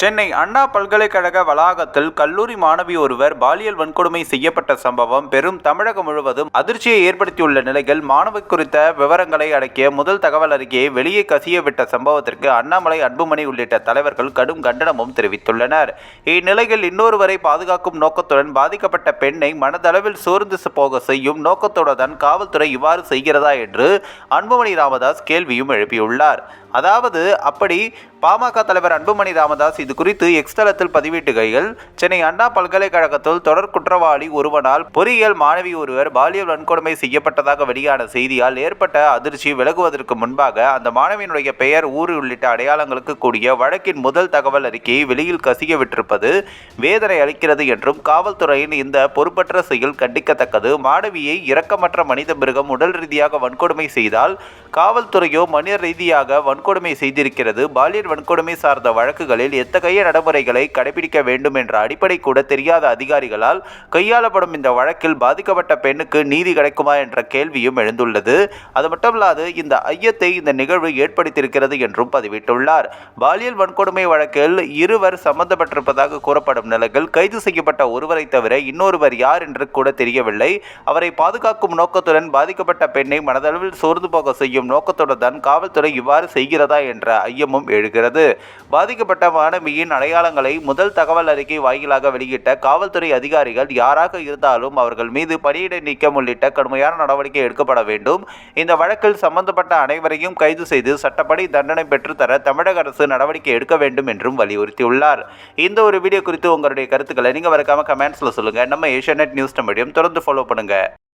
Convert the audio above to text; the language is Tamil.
சென்னை அண்ணா பல்கலைக்கழக வளாகத்தில் கல்லூரி மாணவி ஒருவர் பாலியல் வன்கொடுமை செய்யப்பட்ட சம்பவம் பெரும் தமிழகம் முழுவதும் அதிர்ச்சியை ஏற்படுத்தியுள்ள நிலையில் மாணவி குறித்த விவரங்களை அடக்கிய முதல் தகவல் அறிக்கையை வெளியே கசிய விட்ட சம்பவத்திற்கு அண்ணாமலை அன்புமணி உள்ளிட்ட தலைவர்கள் கடும் கண்டனமும் தெரிவித்துள்ளனர். இந்நிலையில் இன்னொருவரை பாதுகாக்கும் நோக்கத்துடன் பாதிக்கப்பட்ட பெண்ணை மனதளவில் சோர்ந்து போக செய்யும் நோக்கத்துடன் காவல்துறை இவ்வாறு செய்கிறதா என்று அன்புமணி ராமதாஸ் கேள்வியும் எழுப்பியுள்ளார். அதாவது அப்படி பாமக தலைவர் அன்புமணி ராமதாஸ் இது குறித்து எக்ஸ்தலத்தில் பதிவிட்டுகையில் சென்னை அண்ணா பல்கலைக்கழகத்தில் தொடர் குற்றவாளி ஒருவனால் பொறியியல் மாணவி ஒருவர் பாலியல் வன்கொடுமை செய்யப்பட்டதாக வெளியான செய்தியால் ஏற்பட்ட அதிர்ச்சி விலகுவதற்கு முன்பாக அந்த மாணவியினுடைய பெயர் ஊர் உள்ளிட்ட அடையாளங்களுக்கு கூடிய வழக்கின் முதல் தகவல் அறிக்கையை வெளியில் கசிய விட்டிருப்பது வேதனை அளிக்கிறது என்றும் காவல்துறையின் இந்த பொறுப்பற்ற செயல் கண்டிக்கத்தக்கது. மாணவியை இரக்கமற்ற மனித மிருகம் உடல் ரீதியாக வன்கொடுமை செய்தால் காவல்துறையோ மனித ரீதியாக வன்கொடுமை செய்திருக்கிறது. பாலியல் வன்கொடுமை சார்ந்த வழக்குகளில் எத்தகைய நடைமுறைகளை கடைபிடிக்க வேண்டும் என்ற அடிப்படை கூட தெரியாத அதிகாரிகளால் கையாளப்படும் இந்த வழக்கில் பாதிக்கப்பட்ட பெண்ணுக்கு நீதி கிடைக்குமா என்ற கேள்வியும் எழுந்துள்ளது. அது மட்டுமல்லாது இந்த ஐயத்தை இந்த நிகழ்வு ஏற்படுத்தியிருக்கிறது என்றும் பதிவிட்டுள்ளார். பாலியல் வன்கொடுமை வழக்கில் இருவர் சம்பந்தப்பட்டிருப்பதாக கூறப்படும் நிலையில் கைது செய்யப்பட்ட ஒருவரை தவிர இன்னொருவர் யார் என்று கூட தெரியவில்லை. அவரை பாதுகாக்கும் நோக்கத்துடன் பாதிக்கப்பட்ட பெண்ணை மனதளவில் சோர்ந்து போக செய்யும் நோக்கத்துடன் தான் காவல்துறை இவ்வாறு செய்கிறதா என்ற ஐயமும் எழுகிறது. பாதிக்கப்பட்ட மாணவியின் அடையாளங்களை முதல் தகவல் அறிக்கை வாயிலாக வெளியிட்ட காவல்துறை அதிகாரிகள் யாராக இருந்தாலும் அவர்கள் மீது பணியிடை நீக்கம் உள்ளிட்ட கடுமையான நடவடிக்கை எடுக்கப்பட வேண்டும். இந்த வழக்கில் சம்பந்தப்பட்ட அனைவரையும் கைது செய்து சட்டப்படி தண்டனை பெற்றுத்தர தமிழக அரசு நடவடிக்கை எடுக்க வேண்டும் என்றும் வலியுறுத்தியுள்ளார். இந்த ஒரு வீடியோ குறித்து உங்களுடைய கருத்துக்களை நீங்கள் மறக்காம கமெண்ட்ஸில் சொல்லுங்கள் நம்ம ஏஷியா நியூஸ் மீடியம் தொடர்ந்து ஃபாலோ பண்ணுங்கள்